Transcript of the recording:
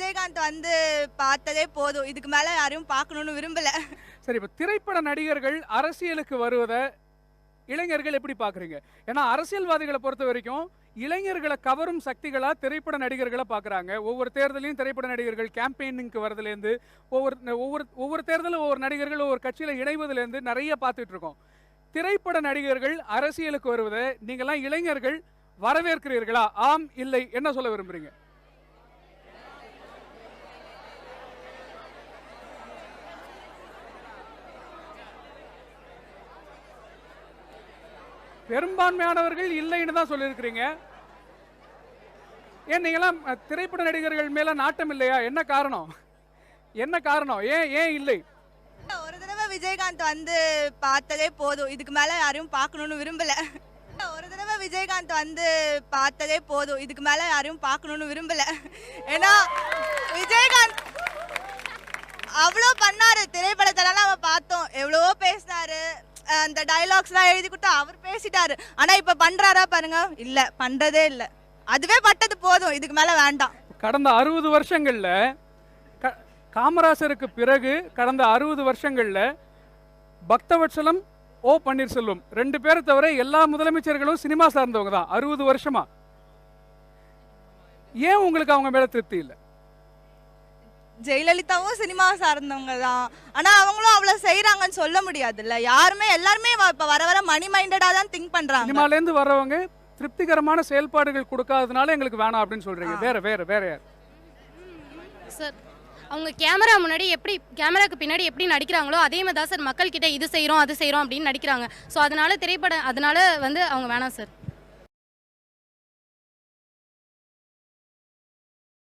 விஜயகாந்த் வந்து பார்த்ததே போதும். இதுக்கு மேல யாரையும் பார்க்கணும்னு விரும்பல. சரி இப்போ திரைப்பட நடிகர்கள் அரசியலுக்கு வருவதை இளைஞர்கள் எப்படி பார்க்குறீங்க? ஏன்னா அரசியல்வாதிகளை பொறுத்த வரைக்கும் இளைஞர்களை கவரும் சக்திகளா திரைப்பட நடிகர்களை பார்க்குறாங்க. ஒவ்வொரு தேர்தலையும் திரைப்பட நடிகர்கள் கேம்பெயினிங்க்கு வரதுலேருந்து ஒவ்வொரு ஒவ்வொரு ஒவ்வொரு தேர்தலும் ஒவ்வொரு நடிகர்கள் ஒவ்வொரு கட்சியில் இணைவதுலேருந்து நிறைய பார்த்துட்டு இருக்கோம். திரைப்பட நடிகர்கள் அரசியலுக்கு வருவதை நீங்களாம் இளைஞர்கள் வரவேற்கிறீர்களா? ஆம் இல்லை என்ன சொல்ல விரும்புறீங்க? பெரும்பான்மையானவர்கள் இல்லைன்னு தான் சொல்லியிருக்கிறீங்க. ஏன் நீங்களாம் திரைப்பட நடிகர்கள் மேல நாட்டம் இல்லையா? என்ன காரணம்? என்ன காரணம்? ஏன் ஏன் இல்லை? ஒரு தடவை விஜயகாந்த் வந்து பார்த்ததே போதும். இதுக்கு மேல யாரையும் பார்க்கணும்னு விரும்பல. ஒரு தடவை விஜயகாந்த் வந்து பார்த்ததே போதும். இதுக்கு மேல யாரையும் பார்க்கணும்னு விரும்பல. ஏன்னா விஜயகாந்த் அவ்வளோ பண்ணாரு. திரைப்படத்தெல்லாம் நம்ம பார்த்தோம். எவ்வளவோ பேச அந்த டைலாக்ஸ்லாம் எழுதி கொடுத்தா அவர் பேசிட்டாரு. ஆனா இப்ப பண்றாரா பாருங்க. இல்ல பண்றதே இல்ல. அதுவே பட்டது போதும். இதுக்கு மேல வேண்டாம். கடந்த அறுபது வருஷங்கள்ல க- காமராசருக்கு பிறகு கடந்த அறுபது வருஷங்கள்ல பக்தவட்சலம் ஓ பன்னீர்செல்வம் ரெண்டு பேரை தவிர எல்லா முதலமைச்சர்களும் சினிமா சார்ந்தவங்க தான் அறுபது வருஷமா. ஏன் உங்களுக்கு அவங்க மேல திருப்தி இல்லை? ஜெயலலிதாவும் சினிமா சார்ந்தவங்க தான். ஆனா அவங்களும் அவ்வளவு செய்யறாங்கன்னு சொல்ல முடியாதுல்ல. யாருமே எல்லாருமே இப்ப வர வர மணி மைண்டடா தான் திங்க் பண்றாங்க. சினிமாலேருந்து வர்றவங்க திருப்திகரமான செயல்பாடுகள் கொடுக்காததுனால எங்களுக்கு வேணாம் அப்படின்னு சொல்றீங்க. வேற வேற வேற யார்? சார் அவங்க கேமரா முன்னாடி எப்படி கேமராக்கு பின்னாடி எப்படி நடிக்கிறாங்களோ அதே மாதிரி தான் சார் மக்கள்கிட்ட இது செய்கிறோம் அது செய்கிறோம் அப்படின்னு நடிக்கிறாங்க. ஸோ அதனால திரைப்படம் அதனால வந்து அவங்க வேணாம் சார்.